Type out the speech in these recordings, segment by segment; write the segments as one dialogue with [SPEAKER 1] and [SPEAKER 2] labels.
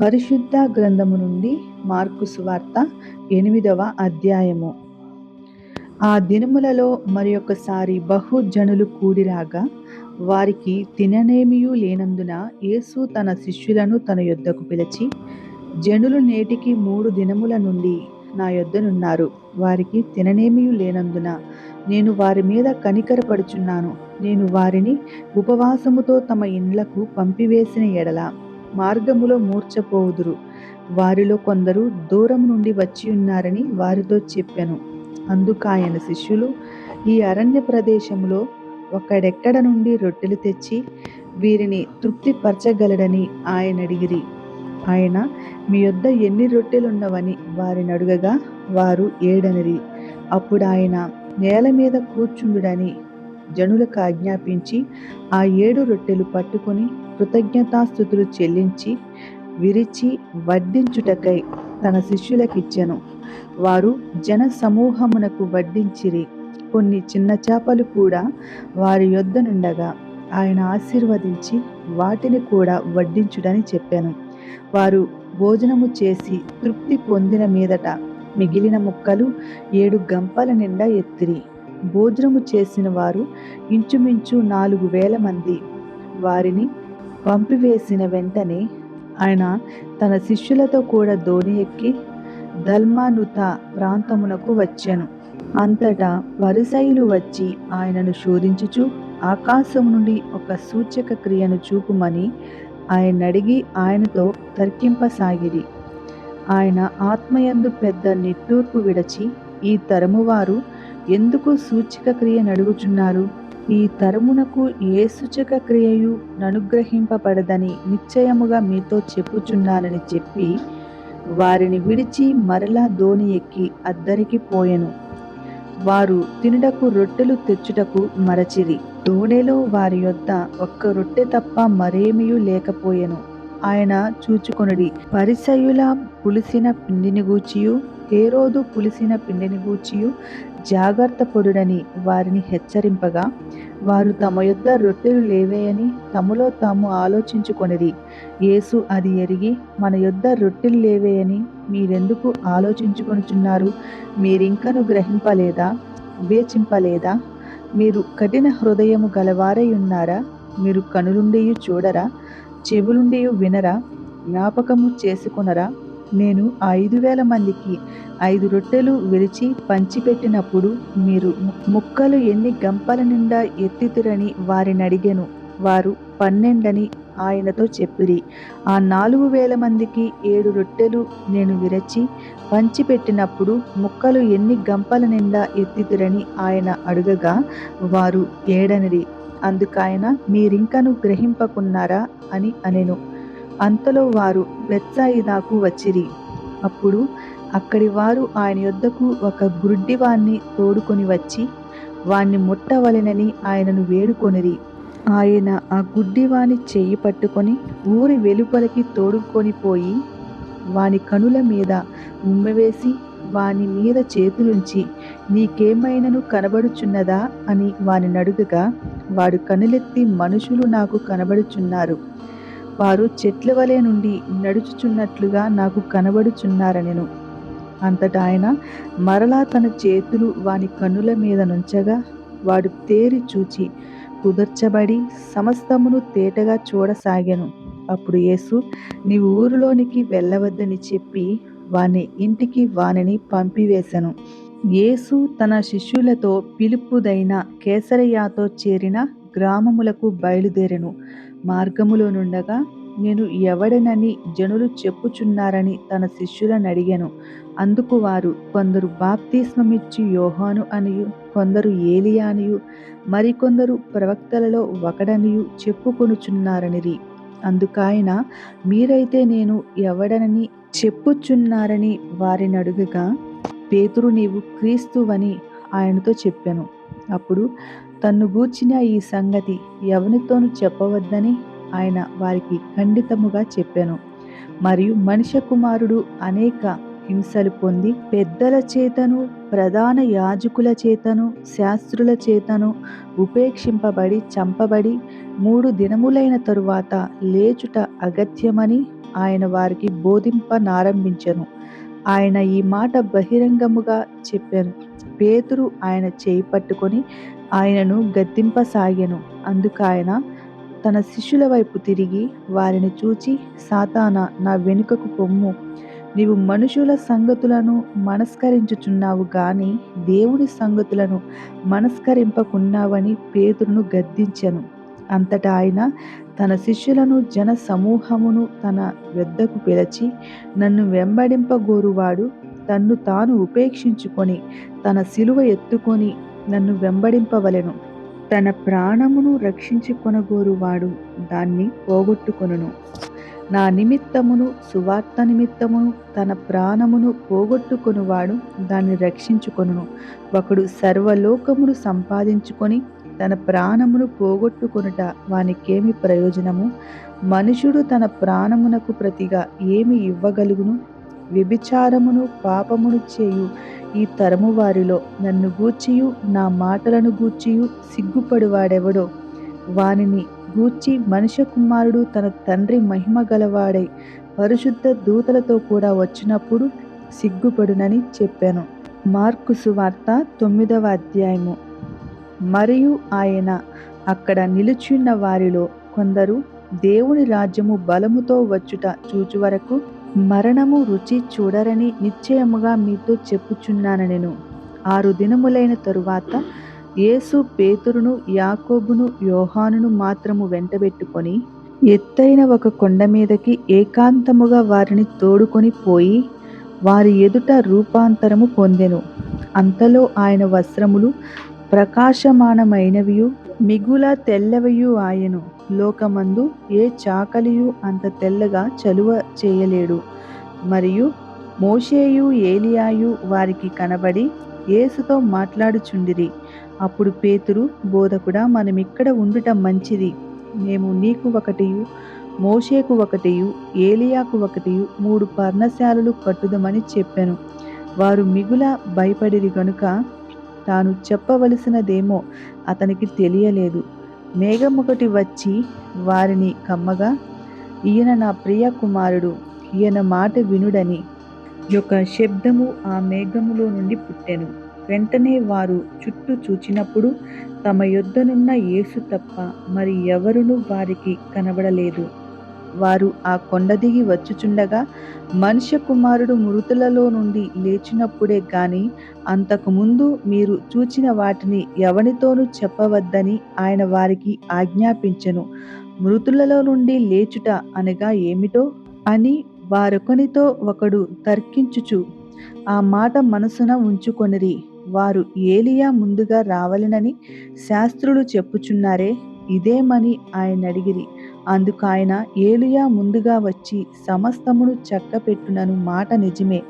[SPEAKER 1] పరిశుద్ధ గ్రంథము నుండి మార్కు సువార్త ఎనిమిదవ అధ్యాయము. ఆ దినములలో మరి ఒకసారి బహుజనులు కూడిరాగా వారికి తిననేమియూ లేనందున యేసు తన శిష్యులను తన యొద్దకు పిలిచి జనులు నేటికి మూడు దినముల నుండి నా యొద్దనున్నారు. వారికి తిననేమియూ లేనందున నేను వారి మీద కనికరపడుచున్నాను. నేను వారిని ఉపవాసముతో తమ ఇండ్లకు పంపివేసిన ఎడల మార్గములో మూర్చపోవుదురు. వారిలో కొందరు దూరం నుండి వచ్చి ఉన్నారని వారితో చెప్పాను. అందుకు ఆయన శిష్యులు ఈ అరణ్య ప్రదేశంలో ఒకడెక్కడ నుండి రొట్టెలు తెచ్చి వీరిని తృప్తిపరచగలడని ఆయన అడిగిరి. ఆయన మీ యొద్ద ఎన్ని రొట్టెలున్నవని వారిని అడుగగా వారు ఏడనిరి. అప్పుడు ఆయన నేల మీద కూర్చుండుడని జనులకు ఆజ్ఞాపించి ఆ ఏడు రొట్టెలు పట్టుకొని కృతజ్ఞతాస్థుతులు చెల్లించి విరిచి వడ్డించుటకై తన శిష్యులకిచ్చెను. వారు జన సమూహమునకు వడ్డించిరి. కొన్ని చిన్న చేపలు కూడా వారి యొద్దనుండగా ఆయన ఆశీర్వదించి వాటిని కూడా వడ్డించుడని చెప్పాను. వారు భోజనము చేసి తృప్తి పొందిన మీదట మిగిలిన ముక్కలు ఏడు గంపల నిండా ఎత్తిరి. భోజనము చేసిన వారు ఇంచుమించు నాలుగు వేల మంది. వారిని పంపివేసిన వెంటనే ఆయన తన శిష్యులతో కూడా దోణి ఎక్కి దల్మానుత ప్రాంతమునకు వచ్చాను. అంతటా వరుసైలు వచ్చి ఆయనను శోధించుచు ఆకాశం నుండి ఒక సూచక క్రియను చూపుమని ఆయన అడిగి ఆయనతో తర్కింపసాగిరి. ఆయన ఆత్మయందు పెద్ద నిట్టూర్పు విడచి ఈ తరము వారు ఎందుకు సూచిక క్రియ నడుగుచున్నారు? ఈ తరమునకు ఏ సూచక క్రియయు ననుగ్రహింపబడదని నిశ్చయముగా మీతో చెప్పుచున్నానని చెప్పి వారిని విడిచి మరలా దోణి ఎక్కి అద్దరికి పోయెను. వారు తినుటకు రొట్టెలు తెచ్చుటకు మరచిరి. దోణిలో వారి యొద్ద ఒక్క రొట్టె తప్ప మరేమీ లేకపోయెను. ఆయన చూచుకొనుడి పరిసయుల పులిసిన పిండిని గూచియు హేరోదు పులిసిన పిండిని గూచియు జాగ్రత్త పొడుడని వారిని హెచ్చరింపగా వారు తమ యొద్ద రొట్టెలు లేవేయని తమలో తాము ఆలోచించుకొనిది యేసు అది ఎరిగి మన యొద్ద రొట్టెలు లేవేయని మీరెందుకు ఆలోచించుకొనుచున్నారు? మీరింకను గ్రహింపలేదా? వివేచింపలేదా? మీరు కఠిన హృదయము గలవారై ఉన్నారా? మీరు కనులుండియు చూడరా? చెవులుండియు వినరా? జ్ఞాపకము చేసుకునరా? నేను ఐదు వేల మందికి ఐదు రొట్టెలు విరిచి పంచిపెట్టినప్పుడు మీరు ముక్కలు ఎన్ని గంపల నిండా ఎత్తితురని వారిని అడిగాను. వారు పన్నెండని ఆయనతో చెప్పిరి. ఆ నాలుగు వేల మందికి ఏడు రొట్టెలు నేను విరచి పంచిపెట్టినప్పుడు ముక్కలు ఎన్ని గంపల నిండా ఎత్తితిరని ఆయన అడుగగా వారు ఏడనిరి. అందుకాయన మీరింకను గ్రహింపకున్నారా అని అనెను. అంతలో వారు బెత్సాయిదాకు వచ్చిరి. అప్పుడు అక్కడి వారు ఆయన యొద్దకు ఒక గుడ్డివాణ్ణి తోడుకొని వచ్చి వాణ్ణి ముట్టవలెనని ఆయనను వేడుకొనిరి. ఆయన ఆ గుడ్డివాని చెయ్యి పట్టుకొని ఊరి వెలుపలికి తోడుకొని పోయి వాని కనుల మీద ఉమ్మవేసి వాని మీద చేతులుంచి నీకేమైనను కనబడుచున్నదా? అని వాని నడుగగా వాడు కనులెత్తి మనుషులు నాకు కనబడుచున్నారు. వారు చెట్ల వలె నుండి నడుచుచున్నట్లుగా నాకు కనబడుచున్నారనెను. అంతటా ఆయన మరలా తన చేతులు వాని కన్నుల మీద నుంచగా వాడు తేరి చూచి కుదర్చబడి సమస్తమును తేటగా చూడసాగాను. అప్పుడు యేసు నీవు ఊరిలోనికి వెళ్ళవద్దని చెప్పి వాని ఇంటికి వానిని పంపివేశను. యేసు తన శిష్యులతో పిలుపుదైన కేసరయ్యతో చేరిన గ్రామములకు బయలుదేరెను. మార్గములో నుండగా నేను ఎవడనని జనులు చెప్పుచున్నారని తన శిష్యులను అడిగాను. అందుకు వారు కొందరు బాప్తిస్మమిచ్చి యోహాను అనియు కొందరు ఏలియా అనియు మరికొందరు ప్రవక్తలలో ఒకడనియు చెప్పుకొనుచున్నారనిరి. అందుకాయన మీరైతే నేను ఎవడనని చెప్పుచున్నారని వారిని అడుగగా పేతురు నీవు క్రీస్తువని ఆయనతో చెప్పాను. అప్పుడు తన్ను గూర్చిన ఈ సంగతి ఎవనితోనూ చెప్పవద్దని ఆయన వారికి ఖండితముగా చెప్పాను. మరియు మనిషి కుమారుడు అనేక హింసలు పొంది పెద్దల చేతను ప్రధాన యాజకుల చేతను శాస్త్రుల చేతను ఉపేక్షింపబడి చంపబడి మూడు దినములైన తరువాత లేచుట అగత్యమని ఆయన వారికి బోధింపనారంభించెను ఆయన ఈ మాట బహిరంగముగా చెప్పాను. పేతురు ఆయన చేయి పట్టుకొని ఆయనను గద్దింపసాగాను. అందుకాయన తన శిష్యుల వైపు తిరిగి వారిని చూచి సాతాన నా వెనుకకు పొమ్ము. నీవు మనుషుల సంగతులను మనస్కరించుచున్నావు గాని దేవుని సంగతులను మనస్కరింపకున్నావని పేతురును గద్దించెను. అంతటా ఆయన తన శిష్యులను జన సమూహమును తన వెద్దకు పిలిచి నన్ను వెంబడింపగోరువాడు తన్ను తాను ఉపేక్షించుకొని తన సిలువ ఎత్తుకొని నన్ను వెంబడింపవలెను. తన ప్రాణమును రక్షించుకొనగోరువాడు దాన్ని పోగొట్టుకొనును. నా నిమిత్తమును సువార్త నిమిత్తమును తన ప్రాణమును పోగొట్టుకొనువాడు దాన్ని రక్షించుకొనును. ఒకడు సర్వలోకమును సంపాదించుకొని తన ప్రాణమును పోగొట్టుకొనుట వానికేమి ప్రయోజనము? మనుషుడు తన ప్రాణమునకు ప్రతిగా ఏమి ఇవ్వగలుగును? వ్యభిచారమును పాపమును చేయు ఈ తరము వారిలో నన్ను గూర్చియు నా మాటలను గూర్చియు సిగ్గుపడువాడెవడో? వానిని గూర్చి మనుష్య కుమారుడు తన తండ్రి మహిమ గలవాడై పరిశుద్ధ దూతలతో కూడా వచ్చినప్పుడు సిగ్గుపడునని చెప్పాను. మార్కు సువార్త తొమ్మిదవ అధ్యాయము. మరియు ఆయన అక్కడ నిలుచున్న వారిలో కొందరు దేవుని రాజ్యము బలముతో వచ్చుట చూచు వరకు మరణము రుచి చూడరని నిశ్చయముగా మీతో చెప్పుచున్నాను నేను. ఆరు దినములైన తరువాత యేసు పేతురును యాకోబును యోహానును మాత్రము వెంటబెట్టుకొని ఎత్తైన ఒక కొండ మీదకి ఏకాంతముగా వారిని తోడుకొని పోయి వారి ఎదుట రూపాంతరము పొందెను. అంతలో ఆయన వస్త్రములు ప్రకాశమానమైనవియు మిగుల తెల్లవయు ఆయను. లోకమందు ఏ చాకలియు అంత తెల్లగా చలువ చేయలేడు. మరియు మోషేయు ఏలియాయు వారికి కనబడి యేసుతో మాట్లాడుచుండిరి. అప్పుడు పేతురు బోధకుడా మనం ఇక్కడ మంచిది. మేము నీకు ఒకటియు మోషేకు ఒకటియు ఏలియాకు ఒకటియు మూడు పర్ణశాలలు కట్టుదమని చెప్పాను. వారు మిగుల భయపడిరి గనుక తాను చెప్పవలసినదేమో అతనికి తెలియలేదు. మేఘమొకటి వచ్చి వారిని కమ్మగా ఈయన నా ప్రియ కుమారుడు ఈయన మాట వినుడని యొక్క శబ్దము ఆ మేఘములో నుండి పుట్టెను. వెంటనే వారు చుట్టూ చూచినప్పుడు తమ యొద్దనున్న యేసు తప్ప మరి ఎవరునూ వారికి కనబడలేదు. వారు ఆ కొండ దిగి వచ్చుచుండగా మనుష్య కుమారుడు మృతులలో నుండి లేచినప్పుడే గాని అంతకుముందు మీరు చూచిన వాటిని ఎవనితోనూ చెప్పవద్దని ఆయన వారికి ఆజ్ఞాపించెను. మృతులలో నుండి లేచుట అనగా ఏమిటో అని వారొకనితో ఒకడు తర్కించుచు ఆ మాట మనసున ఉంచుకొనిరి. వారు ఏలియా ముందుగా రావలెనని శాస్త్రులు చెప్పుచున్నారే ఇదేమని ఆయన అడిగిరి అందుకు ఆయన ఏలియా ముందుగా వచ్చి సమస్తమును చక్కపెట్టునను మాట నిజమే.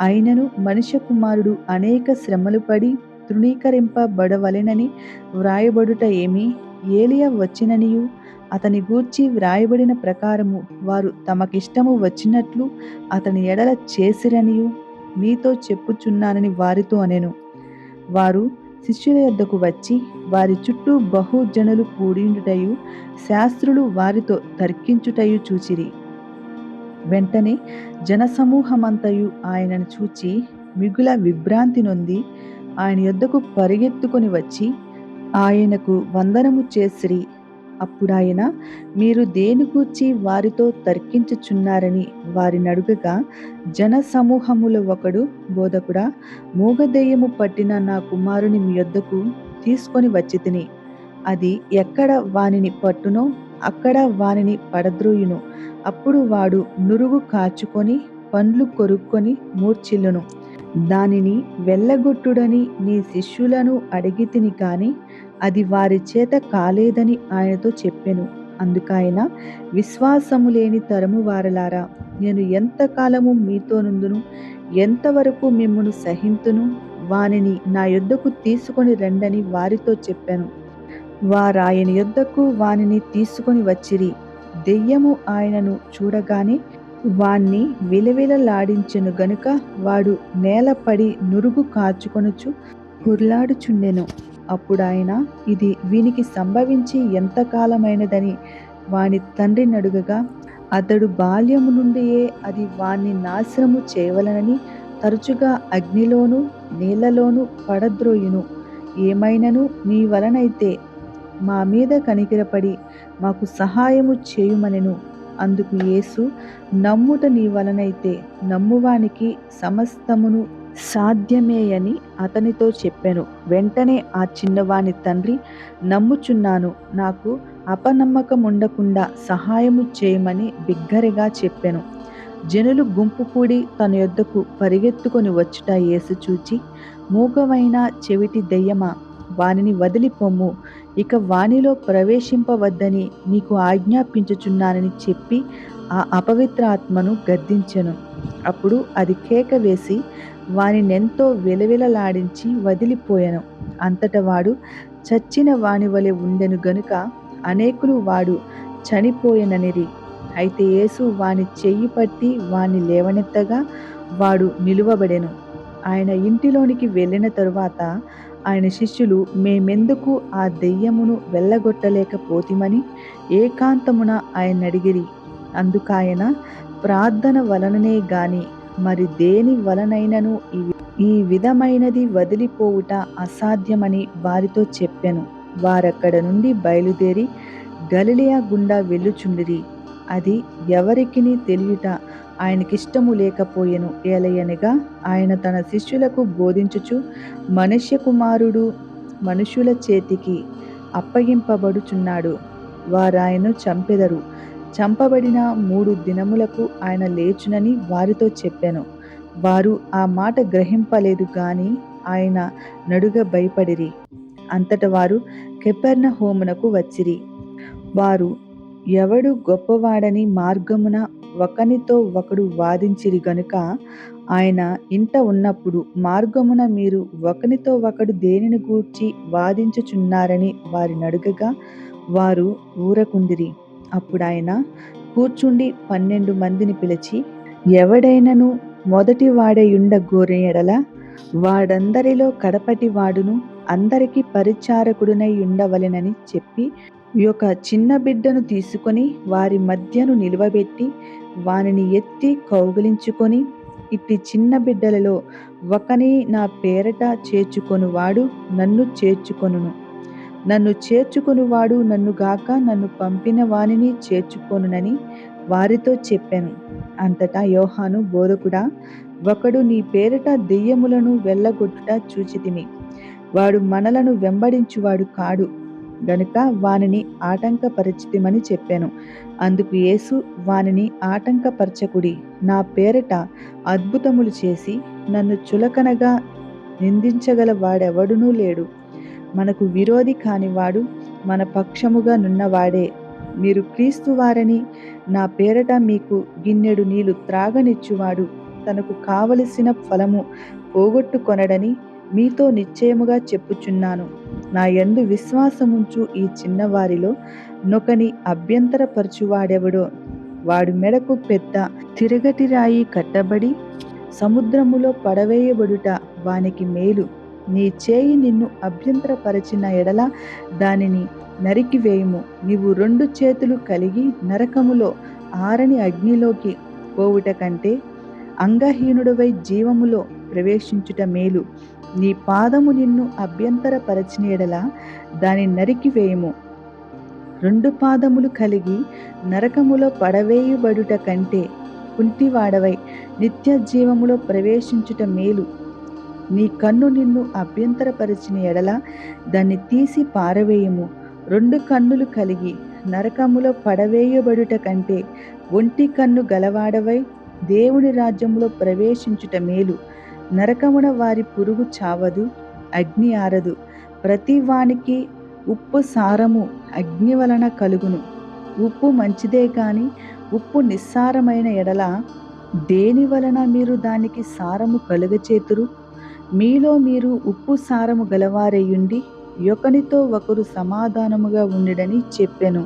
[SPEAKER 1] అయినను మనుష్య కుమారుడు అనేక శ్రమలు పడి తృణీకరింపబడవలెనని వ్రాయబడుట ఏమి? ఏలియా వచ్చిననియు? అతని గూర్చి వ్రాయబడిన ప్రకారము వారు తమకిష్టము వచ్చినట్లు అతని ఎడల చేసిరనియు? మీతో చెప్పుచున్నానని వారితో అనెను. వారు శిష్యుల యొద్దకు వచ్చి వారి చుట్టూ బహుజనులు కూడిండుటయు శాస్త్రులు వారితో తర్కించుటయు చూచిరి. వెంటనే జనసమూహమంతయు ఆయనను చూచి మిగుల విభ్రాంతి నొంది ఆయన యొద్దకు పరిగెత్తుకొని వచ్చి ఆయనకు వందనము చేసిరి. అప్పుడాయన మీరు దేని గూర్చి వారితో తర్కించుచున్నారని వారిని అడుగగా జన సమూహములో ఒకడు బోధకుడా మూగదెయ్యము పట్టిన నా కుమారుని మీ యొద్దకు తీసుకొని వచ్చి తిని. అది ఎక్కడ వానిని పట్టునో అక్కడ వానిని పడద్రోయును. అప్పుడు వాడు నురుగు కాచుకొని పండ్లు కొరుక్కొని మూర్చిల్లును. దానిని వెళ్ళగొట్టుడని నీ శిష్యులను అడిగి తిని కానీ అది వారి చేత కాలేదని ఆయనతో చెప్పెను. అందుకైన విశ్వాసము లేని తరము వారలారా నేను ఎంతకాలము మీతో నుందును ఎంతవరకు మిమ్మును సహింతును వానిని నా యొద్దకు తీసుకొని రండని వారితో చెప్పాను. వారాయన యొద్దకు వానిని తీసుకొని వచ్చిరి. దెయ్యము ఆయనను చూడగానే వాణ్ణి విలవిలలాడించెను గనుక వాడు నేలపడి నురుగు కాచుకొనుచు కుర్లాడుచుండెను అప్పుడాయన ఇది వీనికి సంభవించి ఎంతకాలమైనదని వాని తండ్రిని అడుగగా అతడు బాల్యము నుండియే అది వాణ్ణి నాశనము చేయవలనని తరచుగా అగ్నిలోను నీళ్ళలోను పడద్రోయును. ఏమైనను నీ వలనైతే మా మీద కనికిరపడి మాకు సహాయము చేయుమనెను. అందుకు యేసు నమ్ముట నీ వలనైతే నమ్మువానికి సమస్తమును సాధ్యమే అని అతనితో చెప్పాను. వెంటనే ఆ చిన్నవాని తండ్రి నమ్ముచున్నాను. నాకు అపనమ్మకం ఉండకుండా సహాయము చేయమని బిగ్గరగా చెప్పాను. జనులు గుంపు కూడి తన యొద్దకు పరిగెత్తుకొని వచ్చుట యేసు చూచి మూగమైన చెవిటి దెయ్యమా వానిని వదిలిపోము ఇక వానిలో ప్రవేశింపవద్దని నీకు ఆజ్ఞాపించుచున్నానని చెప్పి ఆ అపవిత్ర ఆత్మను గద్దించెను. అప్పుడు అది కేక వేసి వానినెంతో విలవిలలాడించి వదిలిపోయెను. అంతట వాడు చచ్చిన వాని వలె ఉండెను గనుక అనేకులు వాడు చనిపోయెననిరి. అయితే యేసు వాని చెయ్యి పట్టి వాని లేవనెత్తగా వాడు నిలువబడెను. ఆయన ఇంటిలోనికి వెళ్ళిన తరువాత ఆయన శిష్యులు మేమెందుకు ఆ దెయ్యమును వెళ్ళగొట్టలేకపోతిమని ఏకాంతమున ఆయన అడిగిరి అందుకాయన ప్రార్థన వలననే గాని మరి దేని వలనైనను ఈ విధమైనది వదిలిపోవుట అసాధ్యమని వారితో చెప్పాను. వారక్కడ నుండి బయలుదేరి గలిలియా గుండా వెళ్ళుచుండిరి. అది ఎవరికిని తెలియుట ఆయనకిష్టము లేకపోయెను. ఏలయనగా ఆయన తన శిష్యులకు బోధించుచు మనుష్య కుమారుడు మనుషుల చేతికి అప్పగింపబడుచున్నాడు. వారాయను చంపెదరు. చంపబడిన మూడు దినములకు ఆయన లేచునని వారితో చెప్పాను. వారు ఆ మాట గ్రహింపలేదు గాని ఆయన నడుగ భయపడిరి. అంతట వారు కెపెర్న హోమునకు వచ్చిరి. వారు ఎవడు గొప్పవాడని మార్గమున ఒకనితో ఒకడు వాదించిరి గనుక ఆయన ఇంట ఉన్నప్పుడు మార్గమున మీరు ఒకనితో ఒకడు దేనిని గూర్చి వాదించుచున్నారని వారి నడుగగా వారు ఊరకుండిరి. అప్పుడు ఆయన కూర్చుండి పన్నెండు మందిని పిలిచి ఎవడైనను మొదటి వాడేయుండ గోరె ఎడల వాడందరిలో కడపటి వాడును అందరికి పరిచారకుడునై ఉండవలెనని చెప్పి ఒక చిన్న బిడ్డను తీసుకొని వారి మధ్యను నిలువబెట్టి వానిని ఎత్తి కౌగిలించుకొని ఇట్టి చిన్న బిడ్డలలో ఒకని నా పేరట చేర్చుకొనువాడు నన్ను చేర్చుకొనును. నన్ను చేర్చుకొనువాడు నన్ను గాక నన్ను పంపిన వానిని చేర్చుకొనునని వారితో చెప్పాను. అంతటా యోహాను బోధకుడా ఒకడు నీ పేరిట దెయ్యములను వెళ్ళగొట్టుట చూచితిమి. వాడు మనలను వెంబడించువాడు కాడు. గనుక వానిని ఆటంకపరిచితిమని చెప్పాను. అందుకు యేసు వానిని ఆటంకపరచకుడి. నా పేరిట అద్భుతములు చేసి నన్ను చులకనగా నిందించగల వాడెవడునూ లేడు. మనకు విరోధి కానివాడు మన పక్షముగా నున్నవాడే. మీరు క్రీస్తు వారని నా పేరట మీకు గిన్నెడు నీళ్ళు త్రాగనిచ్చువాడు. తనకు కావలసిన ఫలము పోగొట్టుకొనడని మీతో నిశ్చయముగా చెప్పుచున్నాను. నా యందు విశ్వాసముంచు ఈ చిన్నవారిలో నొకని అభ్యంతరపరచువాడెవడో. వాడు మెడకు పెద్ద తిరగటి రాయి కట్టబడి సముద్రములో పడవేయబడుట వానికి మేలు. నీ చేయి నిన్ను అభ్యంతరపరచిన ఎడల దానిని నరికివేయుము. నీవు రెండు చేతులు కలిగి నరకములో ఆరని అగ్నిలోకి పోవుట కంటే అంగహీనుడవై జీవములో ప్రవేశించుట మేలు. నీ పాదము నిన్ను అభ్యంతరపరచిన ఎడల దాని నరికివేయము. రెండు పాదములు కలిగి నరకములో పడవేయబడుట కంటే కుంటివాడవై నిత్య జీవములో ప్రవేశించుట మేలు. నీ కన్ను నిన్ను అభ్యంతరపరిచిన ఎడల దాన్ని తీసి పారవేయము. రెండు కన్నులు కలిగి నరకములో పడవేయబడుట కంటే ఒంటి కన్ను గలవాడవై దేవుని రాజ్యంలో ప్రవేశించుట మేలు. నరకమున వారి పురుగు చావదు అగ్ని ఆరదు. ప్రతి వానికి ఉప్పు సారము అగ్ని వలన కలుగును. ఉప్పు మంచిదే కాని ఉప్పు నిస్సారమైన ఎడల దేని వలన మీరు దానికి సారము కలుగచేతురు? మీలో మీరు ఉప్పు సారము గలవారయుండి ఒకనితో ఒకరు సమాధానముగా ఉండిడని చెప్పెను.